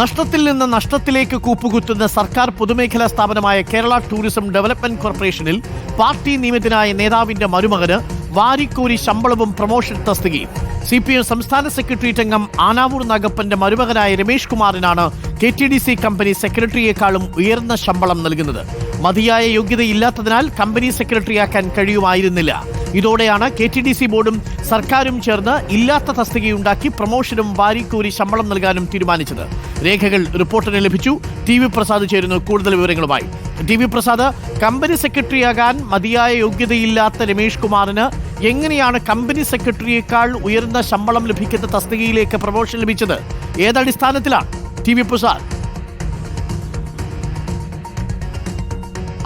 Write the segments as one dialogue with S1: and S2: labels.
S1: നഷ്ടത്തിൽ നിന്ന് നഷ്ടത്തിലേക്ക് കൂപ്പുകുത്തുന്ന സർക്കാർ പൊതുമേഖലാ സ്ഥാപനമായ കേരള ടൂറിസം ഡെവലപ്മെന്റ് കോർപ്പറേഷനിൽ പാർട്ടി നിയമിതനായ നേതാവിന്റെ മരുമകന് വാരിക്കോരി ശമ്പളവും പ്രൊമോഷൻ തസ്തികയും. സി പി എം സംസ്ഥാന സെക്രട്ടേറിയറ്റ് അംഗം ആനാവൂർ നാഗപ്പന്റെ മരുമകനായ Ramesh കുമാറിനാണ് K T D C company സെക്രട്ടറിയേക്കാളും ഉയർന്ന ശമ്പളം നൽകുന്നത്. മതിയായ യോഗ്യതയില്ലാത്തതിനാൽ കമ്പനി സെക്രട്ടറിയാക്കാൻ കഴിയുമായിരുന്നില്ല. ഇതോടെയാണ് കെ ടി ഡി സി ബോർഡും സർക്കാരും ചേർന്ന് ഇല്ലാത്ത തസ്തികയുണ്ടാക്കി പ്രൊമോഷനും വാരിക്കൂരി ശമ്പളം നൽകാനും തീരുമാനിച്ചത്. രേഖകൾ റിപ്പോർട്ടിന് ലഭിച്ചു. ടി വി പ്രസാദ് ചേരുന്നു കൂടുതൽ വിവരങ്ങളുമായി. ടി വി പ്രസാദ് കമ്പനി സെക്രട്ടറിയാകാൻ മതിയായ യോഗ്യതയില്ലാത്ത രമേഷ് കുമാറിന് എങ്ങനെയാണ് കമ്പനി സെക്രട്ടറിയേക്കാൾ ഉയർന്ന ശമ്പളം ലഭിക്കുന്ന തസ്തികയിലേക്ക് പ്രൊമോഷൻ ലഭിച്ചത്? ഏതടിസ്ഥാനത്തിലാണ്? T V Prasad.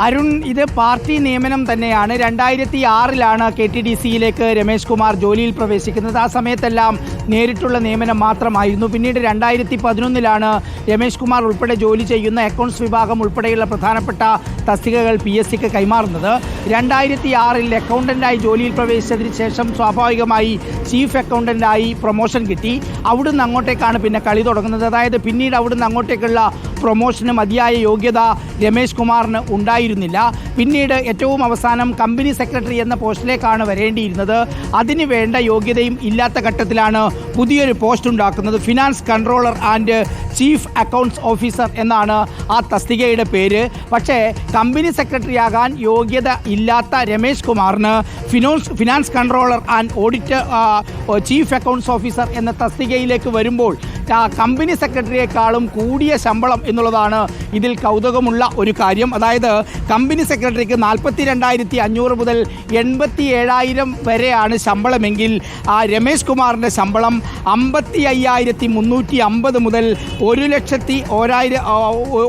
S2: അരുൺ ഇത് പാർട്ടി നിയമനം തന്നെയാണ്. രണ്ടായിരത്തി ആറിലാണ് കെ ടി ഡി സിയിലേക്ക് രമേശ് കുമാർ ജോലിയിൽ പ്രവേശിക്കുന്നത്. ആ സമയത്തെല്ലാം നേരിട്ടുള്ള നിയമനം മാത്രമായിരുന്നു. പിന്നീട് രണ്ടായിരത്തി പതിനൊന്നിലാണ് രമേശ് കുമാർ ഉൾപ്പെടെ ജോലി ചെയ്യുന്ന അക്കൗണ്ട്സ് വിഭാഗം ഉൾപ്പെടെയുള്ള പ്രധാനപ്പെട്ട തസ്തികകൾ പി എസ് സിക്ക് കൈമാറുന്നത്. രണ്ടായിരത്തി ആറിൽ അക്കൗണ്ടന്റായി ജോലിയിൽ പ്രവേശിച്ചതിന് ശേഷം സ്വാഭാവികമായി ചീഫ് അക്കൗണ്ടന്റായി പ്രൊമോഷൻ കിട്ടി. അവിടുന്ന് അങ്ങോട്ടേക്കാണ് പിന്നെ കളി തുടങ്ങുന്നത്. അതായത് പിന്നീട് അവിടുന്ന് അങ്ങോട്ടേക്കുള്ള പ്രൊമോഷന് മതിയായ യോഗ്യത രമേശ് കുമാറിന് ഉണ്ടായിരുന്നില്ല. പിന്നീട് ഏറ്റവും അവസാനം കമ്പനി സെക്രട്ടറി എന്ന പോസ്റ്റിലേക്കാണ് വരേണ്ടിയിരുന്നത്. അതിന് വേണ്ട യോഗ്യതയും ഇല്ലാത്ത ഘട്ടത്തിലാണ് പുതിയൊരു പോസ്റ്റ് ഉണ്ടാക്കുന്നത്. Finance controller and chief accounts officer എന്നാണ് ആ തസ്തികയുടെ പേര്. പക്ഷേ കമ്പനി സെക്രട്ടറി ആകാൻ യോഗ്യത ഇല്ലാത്ത രമേശ് കുമാറിന് ഫിനോസ് finance controller and audit chief accounts officer എന്ന തസ്തികയിലേക്ക് വരുമ്പോൾ കമ്പനി സെക്രട്ടറിയേക്കാളും കൂടിയ ശമ്പളം എന്നുള്ളതാണ് ഇതിൽ കൗതുകമുള്ള ഒരു കാര്യം. അതായത് കമ്പനി സെക്രട്ടറിക്ക് നാൽപ്പത്തി രണ്ടായിരത്തി അഞ്ഞൂറ് മുതൽ എൺപത്തി ഏഴായിരം വരെയാണ് ശമ്പളമെങ്കിൽ ആ രമേശ് കുമാറിന്റെ ശമ്പളം അമ്പത്തി അയ്യായിരത്തി മുന്നൂറ്റി അമ്പത് മുതൽ ഒരു ലക്ഷത്തി ഒരായിരം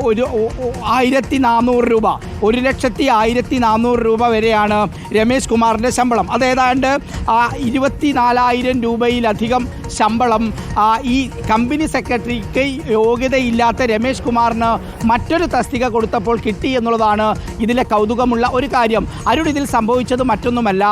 S2: ഒരു ആയിരത്തി നാനൂറ് രൂപ. ഒരു ലക്ഷത്തി ആയിരത്തി നാനൂറ് രൂപ വരെയാണ് രമേശ് കുമാറിന്റെ ശമ്പളം. അത് ഏതാണ്ട് ആ ഇരുപത്തി നാലായിരം രൂപയിലധികം ശമ്പളം ഈ കമ്പനി സെക്രട്ടറിക്ക് യോഗ്യതയില്ലാത്ത രമേശ് കുമാറിന് മറ്റൊരു തസ്തിക കൊടുത്തപ്പോൾ കിട്ടി എന്നുള്ളതാണ് ഇതിലെ കൗതുകമുള്ള ഒരു കാര്യം. അരുൺ ഇതിൽ സംഭവിച്ചത് മറ്റൊന്നുമല്ല.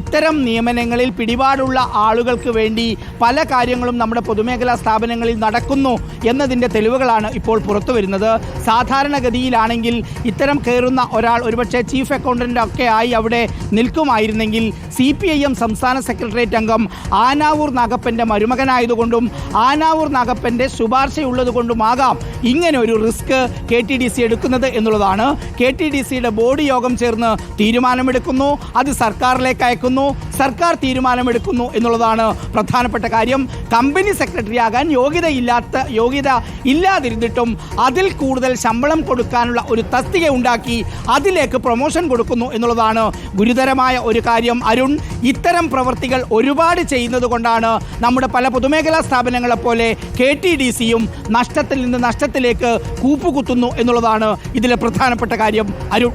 S2: ഇത്തരം നിയമനങ്ങളിൽ പിടിപാടുള്ള ആളുകൾക്ക് വേണ്ടി പല കാര്യങ്ങളും നമ്മുടെ പൊതുമേഖലാ സ്ഥാപനങ്ങളിൽ നടക്കുന്നു എന്നതിന്റെ തെളിവുകളാണ് ഇപ്പോൾ പുറത്തു വരുന്നത് സാധാരണഗതിയിലാണെങ്കിൽ ഇത്തരം കയറുന്ന ഒരാൾ ഒരുപക്ഷെ ചീഫ് അക്കൗണ്ടന്റ് ഒക്കെ ആയി അവിടെ നിൽക്കുമായിരുന്നെങ്കിൽ സി പി ഐ എം സംസ്ഥാന സെക്രട്ടേറിയറ്റ് അംഗം ആനാവൂർ നാഗപ്പന്റെ മരുമകനായതുകൊണ്ടും ആനാവൂർ നാഗപ്പന്റെ ശുപാർശയുള്ളതുകൊണ്ടുമാകാം ഇങ്ങനെ ഒരു risk K T D C എടുക്കുന്നത് എന്നുള്ളതാണ്. കെ ടി ഡി സിയുടെ ബോർഡ് യോഗം ചേർന്ന് തീരുമാനമെടുക്കുന്നു. അത് സർക്കാരിലേക്ക് അയക്കുന്നു. സർക്കാർ തീരുമാനമെടുക്കുന്നു എന്നുള്ളതാണ് പ്രധാനപ്പെട്ട കാര്യം. കമ്പനി സെക്രട്ടറി ആകാൻ യോഗ്യതയില്ലാത്ത യോഗ്യത ഇല്ലാതിരുന്നിട്ടും അതിൽ കൂടുതൽ ശമ്പളം കൊടുക്കാനുള്ള ഒരു തസ്തിക ഉണ്ടാക്കി അതിലേക്ക് പ്രൊമോഷൻ കൊടുക്കുന്നു എന്നുള്ളതാണ് ഗുരുതരമായ ഒരു കാര്യം. അരുൺ ഇത്തരം പ്രവൃത്തികൾ ഒരുപാട് ചെയ്യുന്നത് കൊണ്ടാണ് നമ്മുടെ പല പൊതുമേഖലാ സ്ഥാപനങ്ങളെ പോലെ കെ ടി ഡി സിയും നഷ്ടത്തിൽ നിന്ന് നഷ്ടത്തിലേക്ക് കൂപ്പുകുത്തുന്നു എന്നുള്ളതാണ് ഇതിലെ പ്രധാനപ്പെട്ട കാര്യം. അരുൺ.